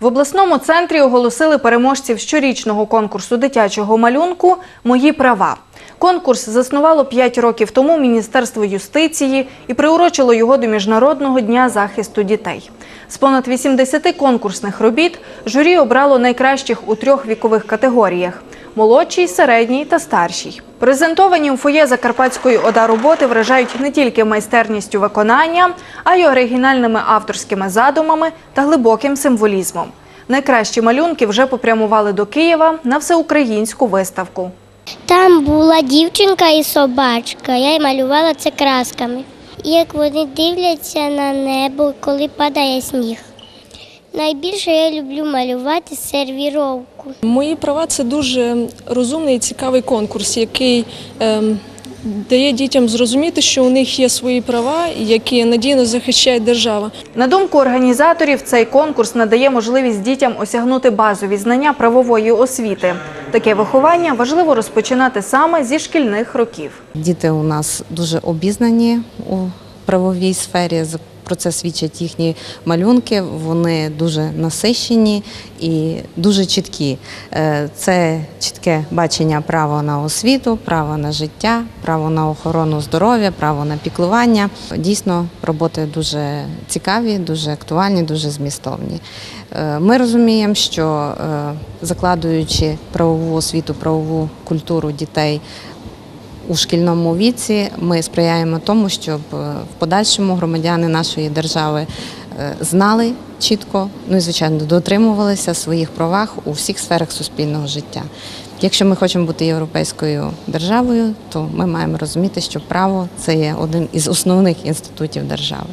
В обласному центрі оголосили переможців щорічного конкурсу дитячого малюнку Мої права. Конкурс заснувало 5 років тому Міністерство юстиції і приурочило його до Міжнародного дня захисту дітей. З понад 80 конкурсних робіт журі обрало найкращих у трьох вікових категоріях: молодшій, середній та старшій. Презентовані у фоє Закарпатської ОДА роботи вражають не тільки майстерністю виконання, а й оригінальними авторськими задумами та глибоким символізмом. Найкращі малюнки вже попрямували до Києва на всеукраїнську виставку. Там була дівчинка і собачка. Я й малювала це красками. Як вони дивляться на небо, коли падає сніг. Найбільше я люблю малювати сервіровку. Мої права це дуже розумний і цікавий конкурс, який ем, дає дітям зрозуміти, що у них є свої права, які надійно захищає держава. На думку організаторів, цей конкурс надає можливість дітям осягнути базові знання правової освіти. Таке виховання важливо розпочинати саме зі шкільних років. Діти у нас дуже обізнані у правовій сфері. Про це свідчать їхні малюнки. Вони дуже насищені і дуже чіткі. Е, Це чітке бачення права на освіту, право на життя, право на охорону здоров'я, право на піклування. Дійсно, роботи дуже цікаві, дуже актуальні, дуже змістовні. Е, Ми розуміємо, що е, закладуючи правову освіту, правову культуру дітей у шкільному віці ми сприяємо тому, щоб е, в подальшому громадяни нашої держави е, знали чітко, ну і звичайно дотримувалися своїх правах у всіх сферах суспільного життя. Якщо ми хочемо бути європейською державою, то ми маємо розуміти, що право це є один із основних інститутів держави.